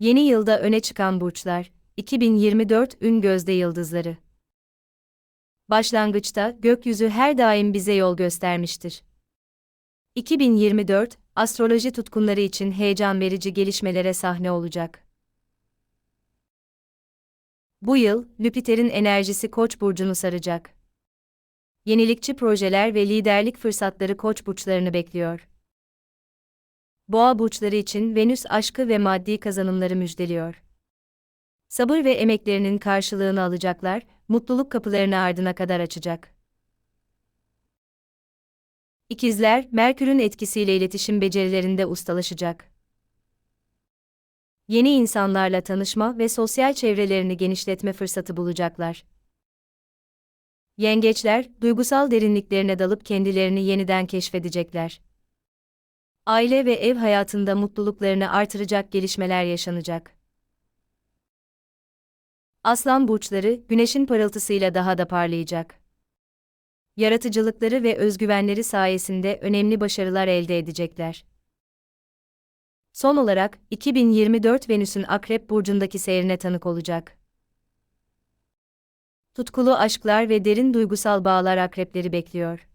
Yeni yılda öne çıkan burçlar, 2024 ün gözde yıldızları. Başlangıçta gökyüzü her daim bize yol göstermiştir. 2024, astroloji tutkunları için heyecan verici gelişmelere sahne olacak. Bu yıl, Jüpiter'in enerjisi Koç burcunu saracak. Yenilikçi projeler ve liderlik fırsatları Koç burçlarını bekliyor. Boğa burçları için Venüs aşkı ve maddi kazanımları müjdeliyor. Sabır ve emeklerinin karşılığını alacaklar, mutluluk kapılarını ardına kadar açacak. İkizler, Merkür'ün etkisiyle iletişim becerilerinde ustalaşacak. Yeni insanlarla tanışma ve sosyal çevrelerini genişletme fırsatı bulacaklar. Yengeçler, duygusal derinliklerine dalıp kendilerini yeniden keşfedecekler. Aile ve ev hayatında mutluluklarını artıracak gelişmeler yaşanacak. Aslan burçları, güneşin parıltısıyla daha da parlayacak. Yaratıcılıkları ve özgüvenleri sayesinde önemli başarılar elde edecekler. Son olarak, 2024 Venüs'ün Akrep burcundaki seyrine tanık olacak. Tutkulu aşklar ve derin duygusal bağlar akrepleri bekliyor.